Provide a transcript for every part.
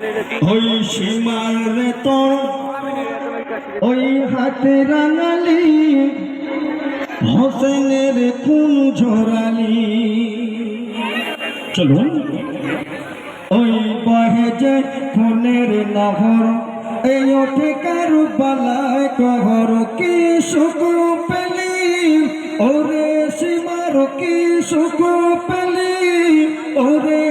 ওই সীমার তোর ওই হাতে রাঙালি, হোসেনের খুন ঝরালি। চলুন, ওই বহে যে খুনের নহর, এই ওঠে কারু বালায় কহর কি সুখ পেলি? ওরে সীমার কি সুখ পেলি? ওরে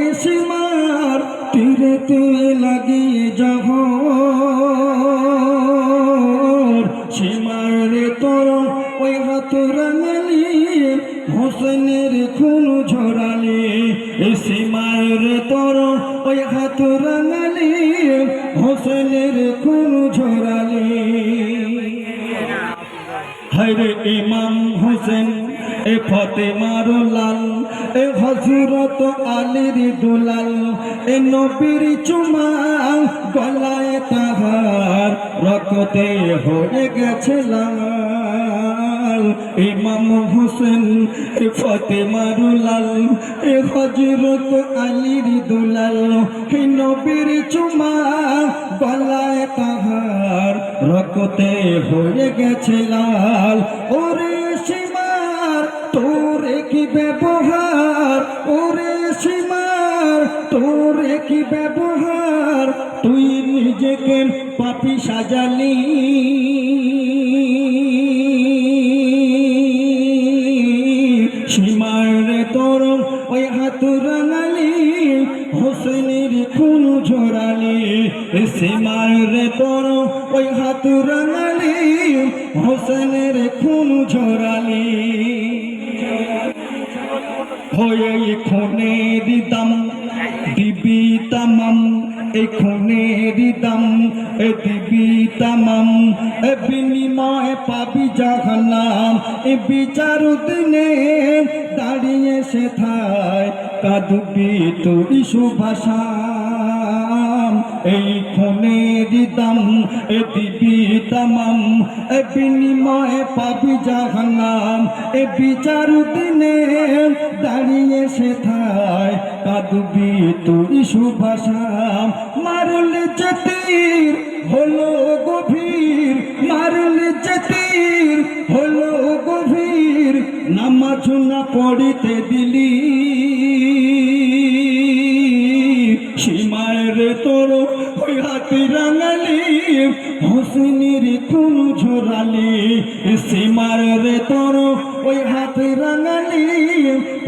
হোসেনের খুন ঝরালি এই সীমার রে তোর ওই হাত রাঙালি, হোসেনের খুন ঝরালি। হরে ইমাম হোসেন, এ ফতে ফতেমার লাল, এ হজরত আলীর দুলাল, এ নবীর চুমা গলায় তাহার রক্তে হয়ে গেছে লাল। ইমাম হোসেন, এ ফতেমার লাল এ হজরত আলীর দুলাল এ নবীর চুমা গলায় তাহার রক্তে হয়ে গেছে লাল। ওরে সীমার, তোরে কি ব্যবহার? ওরে সীমার, তোরে কি ব্যবহার? তুই নিজেকে পাপি সাজালি। ঝরালি সীমার রে তোর ওই হাত রাঙালি, হোসেনের খুন ঝরালি। হয়ে খুনের দাম দিবি তামাম এ খুনের দাম এ দিবি তামাম, এ বিনিময় পাবি জাহান্নাম, এ বিচার দিনে দাঁড়িয়ে সে থায় কাঁদবি তুই সুভাষাম এই খুনের দাম এ দিবি তামাম, এ বিনিময় পাবি জাহান্নাম, এ বিচার দিনে দাঁড়িয়ে সে থায় কাঁদবি তুই সুভাষাম। মারলে চতির হলো গভীর, মারলে চতির হলো গভীর, নামাজ না পড়িতে দিলি। সীমার রে তোর ওই হাতে রাঙালি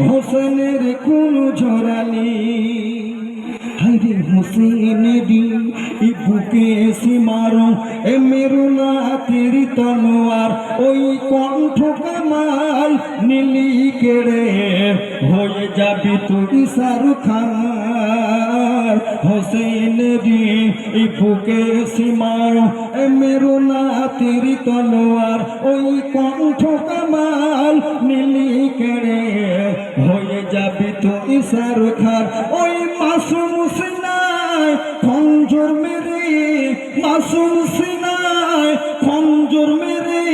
হোসেনের কোন ঝরালি। হরে হোসেনেরি ই বুকে সীমারো এ মেরু না তেরি তলোয়ার, ওই কণ্ঠ কামাল নীলি কেড়ে হয়ে যাবি তুই শাহরুখ খান। হোসেনেরি ই বুকে সীমারো এ মেরু না তেরি তলোয়ার, ওই কণ্ঠ কামাল নীলি কেড়ে হয়ে যাবি তুই শাহরুখ খান। ওই মাসুম সিনায় খঞ্জর মেরে মাসুম সিনায় খঞ্জর মেরে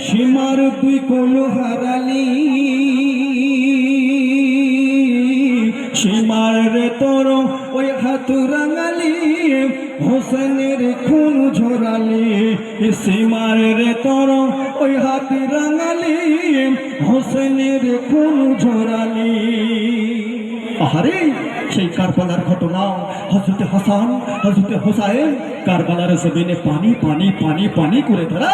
সীমার দুই কোল হারালি। সীমার রে তোর ওই হাত রাঙালি, হোসেনের খুন ঝরালি। সীমার রে তোর ওই হাত রাঙালি, হোসেনের খুন ঝরালি। আহারে! সেই কারবালার ঘটনা। হজরতে হাসান হজরতে হোসাইন কারবালার জমিনে পানি পানি পানি পানি করে ধরা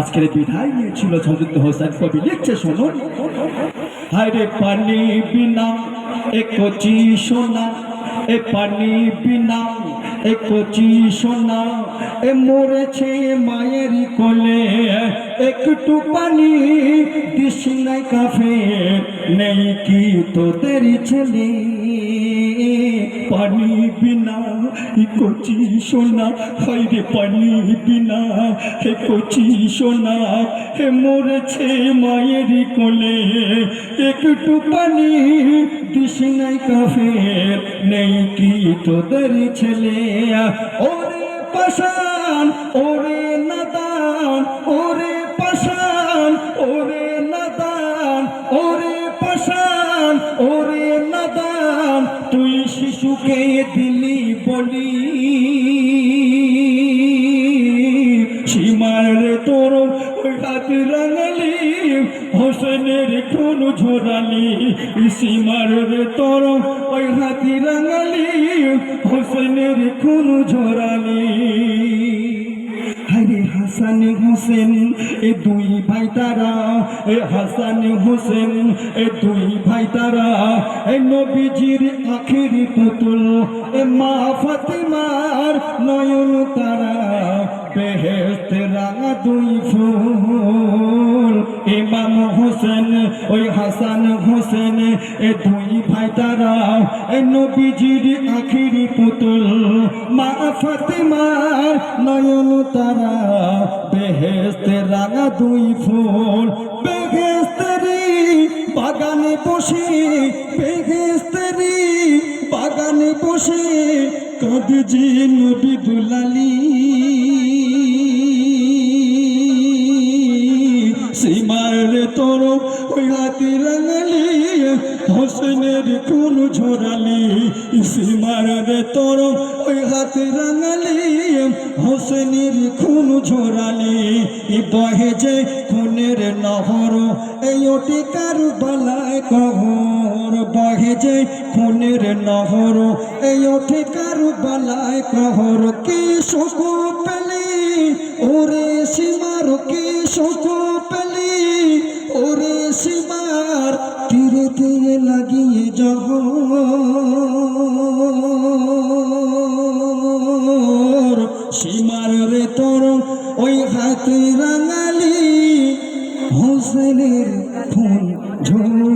আজকের বিধায় নিয়েছিল। হজরত হোসেন কবি লিখছে, শুনুন। হায়রে পানি বিনা, এ কচি সোনা, এ পানি বিনা, এ কচি সোনা, এ মরেছে মায়ের কোলে, একটু পানি দিস নাই কাফে নেই কি তোদের ছেলে? পানি বিনা কচি সোনা হাইরে পানি বিনা হে কচি সোনা। হে মরেছে মায়ের কোলে, একটু পানি দিস নাই কাফের, নেই কি তোদের ছেলে? ওরে পাশান ওরে হাত রাঙালি, হোসেনের খুন ঝোরালি সীমার তোর, ওই হাতি রাঙালি, হোসেনের খুন ঝোরালি। হরে হাসান হোসেন, এ দুই ভাই তারা, এ হাসান হোসেন, এ দুই ভাই তারা, এ নবীজির আখির পুতুল, এ মা ফাতিমার নয়ন তারা রাঙা দুই ফুল, ইমাম হোসেন, ওই হাসান হোসেন, এ দুই ভাই তারা, এ নবীজির আখির পুতুল। মা ফাতিমার নয়ন তারা বেহেস্তে রাঙা দুই ফুল। বেহেস্তেরি বাগানে বসে বেহেস্তেরি বাগানে বসে কাঁদজি নবী দুলালি। সীমার তোর, ওই হাতি রাঙালি, হোসেনের কোন ঝোরালি সীমার রে তোর, ওই হাতি রাঙালি, হোসেনের খুন ঝোরালি। বহে যে খুনের নহর, এই ওটি কারু বালায় কহর? বহে যে খুনের নহর, এই ওটি কারু বালায় কহর? কি সুখ পেলি? ওরে সীমার কি সীমার রে তোর ওই হাতে রাঙালি। হোসেনের ফুল ঝুল